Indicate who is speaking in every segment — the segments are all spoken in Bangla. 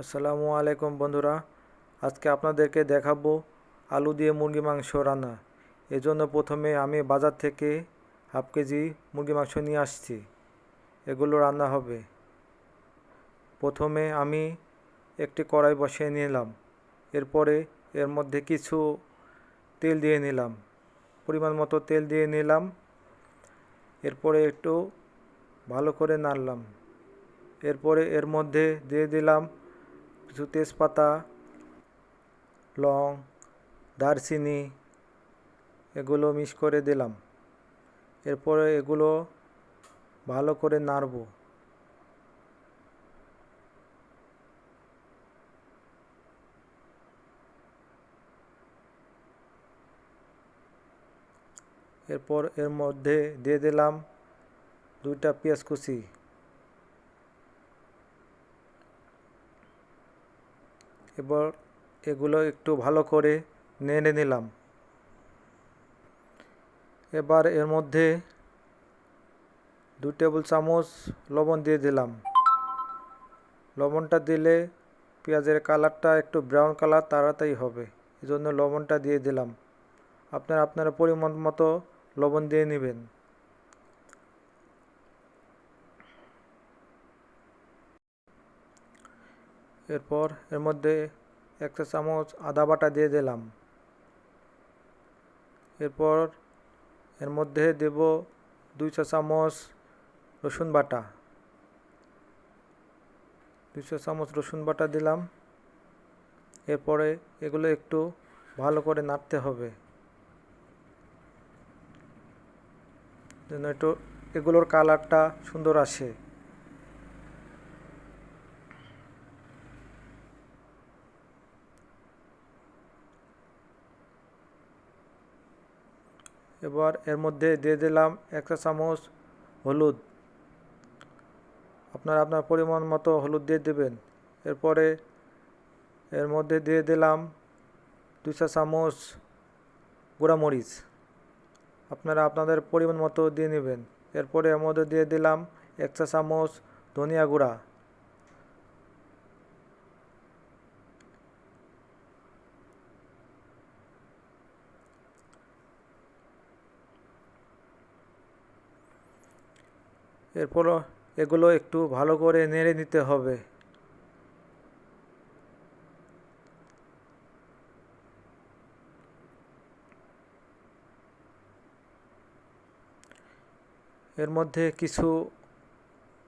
Speaker 1: আসসালামু আলাইকুম বন্ধুরা, আজকে আপনাদেরকে দেখাবো আলু দিয়ে মুরগি মাংস রান্না। এজন্য প্রথমে আমি বাজার থেকে হাফ কেজি মুরগি মাংস নিয়ে আসছি। এগুলো রান্না হবে। প্রথমে আমি একটি কড়াই বসিয়ে নিলাম। এরপরে এর মধ্যে কিছু তেল দিয়ে নিলাম। পরিমাণ মতো তেল দিয়ে নিলাম। এরপরে একটু ভালো করে নাড়লাম। এরপরে এর মধ্যে দিয়ে দিলাম কিছু তেজপাতা, লং, দারচিনি, এগুলো মিক্স করে দিলাম। এরপরে এগুলো ভালো করে নাড়ব। এরপর এর মধ্যে দিয়ে দিলাম দুইটা পেঁয়াজ কুচি। এবার এগুলো একটু ভালো করে নেড়ে নিলাম। এবার এর মধ্যে দু টেবিল চামচ লবণ দিয়ে দিলাম। লবণটা দিলে পেঁয়াজের কালারটা একটু ব্রাউন কালার তাড়াতাড়ি হবে এই জন্য লবণটা দিয়ে দিলাম। আপনারা আপনারা পরিমাণ মতো লবণ দিয়ে নেবেন। এরপর এর মধ্যে একটা চামচ আদা বাটা দিয়ে দিলাম। এরপর এর মধ্যে দেব দুই চা চামচ রসুন বাটা। দুই চা চামচ রসুন বাটা দিলাম। এরপরে এগুলো একটু ভালো করে নাড়তে হবে। যেন একটু এগুলোর কালারটা সুন্দর আসে। এবার এর মধ্যে দিয়ে দিলাম একটা চামচ হলুদ। আপনার আপনার পরিমাণ মতো হলুদ দিয়ে দেবেন। এরপরে এর মধ্যে দিয়ে দিলাম দুই চা চামচ গুঁড়ামরিচ। আপনারা আপনাদের পরিমাণ মতো দিয়ে নেবেন। এরপরে এর মধ্যে দিয়ে দিলাম এক চা চামচ ধনিয়া গুঁড়া। এরপর এগুলো একটু ভালো করে নেড়ে নিতে হবে। এর মধ্যে কিছু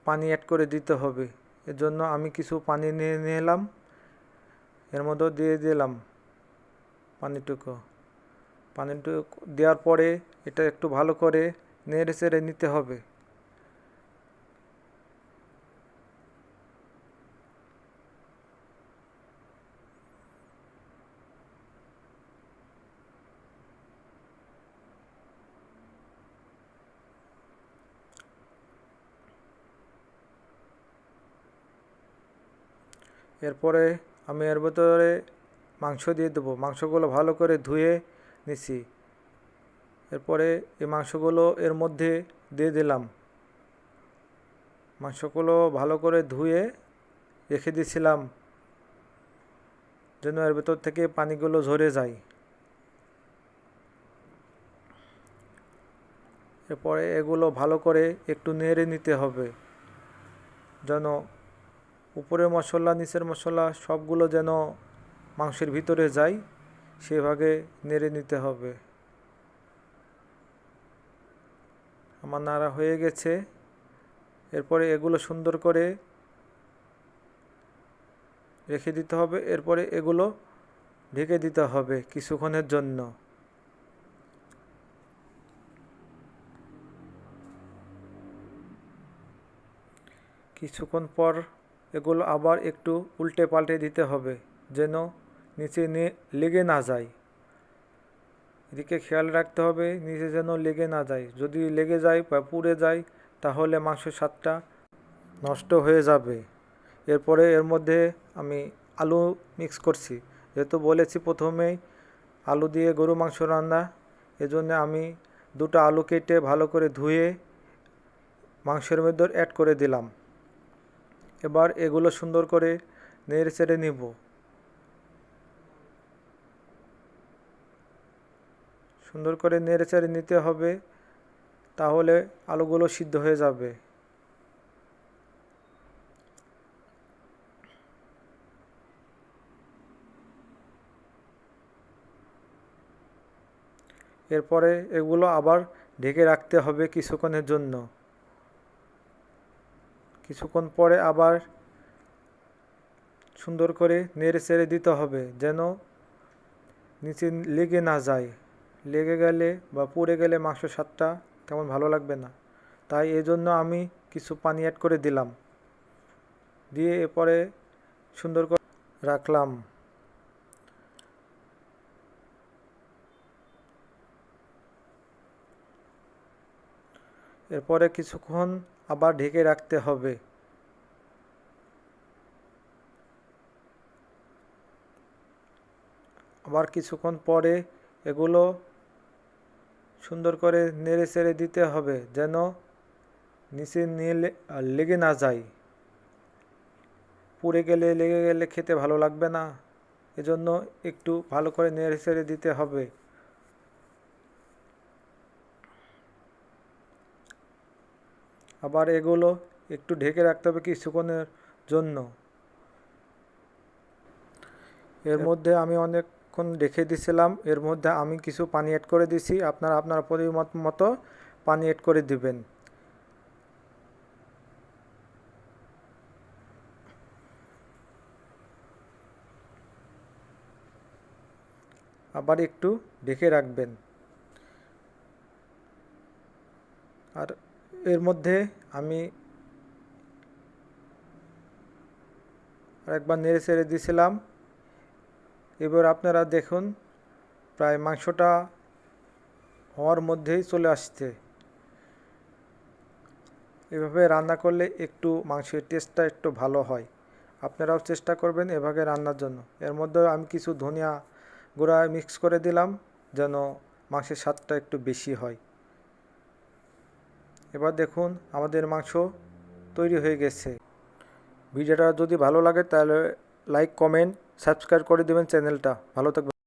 Speaker 1: পানি অ্যাড করে দিতে হবে। এর জন্য আমি কিছু পানি নিয়ে নিলাম। এর মধ্যে দিয়ে দিলাম পানিটুকু। পানিটুকু দেওয়ার পরে এটা একটু ভালো করে নেড়ে চেড়ে নিতে হবে। এরপরে আমি এর ভেতরে মাংস দিয়ে দেবো। মাংসগুলো ভালো করে ধুয়ে নিছি। এরপরে এই মাংসগুলো এর মধ্যে দিয়ে দিলাম। মাংসগুলো ভালো করে ধুয়ে রেখে দিয়েছিলাম যেন এর ভেতর থেকে পানিগুলো ঝরে যায়। এরপরে এগুলো ভালো করে একটু নেড়ে নিতে হবে, যেন উপরের মশলা, নিচের মশলা, সবগুলো যেন মাংসের ভিতরে যায়, সেভাবে নেড়ে নিতে হবে। আমার নাড়া হয়ে গেছে। এরপরে এগুলো সুন্দর করে রেখে দিতে হবে। এরপরে এগুলো ঢেকে দিতে হবে কিছুক্ষণের জন্য। কিছুক্ষণ পর এগুলো আবার একটু উল্টে পাল্টে দিতে হবে, যেন নিচে লেগে না যায়। এদিকে খেয়াল রাখতে হবে, নিচে যেন লেগে না যায়। যদি লেগে যায় বা পুড়ে যায়, তাহলে মাংসের স্বাদটা নষ্ট হয়ে যাবে। এরপরে এর মধ্যে আমি আলু মিক্স করছি। যেহেতু বলেছি প্রথমেই আলু দিয়ে গরু মাংস রান্না, এজন্য আমি দুটো আলু কেটে ভালো করে ধুয়ে মাংসের মধ্যে অ্যাড করে দিলাম। এবার এগুলো সুন্দর করে নেড়ে চেড়ে নিব। সুন্দর করে নেড়ে চেড়ে নিতে হবে, তাহলে আলুগুলো সিদ্ধ হয়ে যাবে। এরপরে এগুলো আবার ঢেকে রাখতে হবে কিছুক্ষণের জন্য। কিছুক্ষণ পরে আবার সুন্দর করে নেড়ে চেড়ে দিতে হবে, যেন নিচে লেগে না যায়। লেগে গেলে বা পুড়ে গেলে মাংস স্বাদটা তেমন ভালো লাগবে না। তাই এজন্য আমি কিছু পানি অ্যাড করে দিলাম। দিয়ে এরপরে সুন্দর করে রাখলাম। এরপরে কিছুক্ষণ আবার ঢেকে রাখতে হবে। আবার কিছুক্ষণ পরে এগুলো সুন্দর করে নেড়ে চেড়ে দিতে হবে যেন নিচে নিয়ে লেগে না যায়। পুড়ে গেলে, লেগে গেলে খেতে ভালো লাগবে না। এজন্য একটু ভালো করে নেড়ে চেড়ে দিতে হবে। আবার এগুলো একটু ঢেকে রাখতে হবে কিছুক্ষণের জন্য। এর মধ্যে আমি অনেকক্ষণ রেখে দিছিলাম এর মধ্যে আমি কিছু পানি অ্যাড করে দিছি আপনারা আপনার পরিমত মতো পানি অ্যাড করে দিবেন। আবার একটু ঢেকে রাখবেন। আর এর মধ্যে আমি আরেকবার নেড়ে চেড়ে দিয়েছিলাম এবার আপনারা দেখুন, প্রায় মাংসটা হওয়ার মধ্যেই চলে আসছে। এভাবে রান্না করলে একটু মাংসের টেস্টটা একটু ভালো হয়। আপনারাও চেষ্টা করবেন এভাবে রান্নার জন্য। এর মধ্যে আমি কিছু ধনিয়া গুঁড়া মিক্স করে দিলাম, যেন মাংসের স্বাদটা একটু বেশি হয়। এবার দেখুন আমাদের মাংস তৈরি হয়ে গেছে। ভিডিওটা যদি ভালো লাগে তাহলে লাইক কমেন্ট সাবস্ক্রাইব করে দেবেন চ্যানেলটা। ভালো থাকবেন।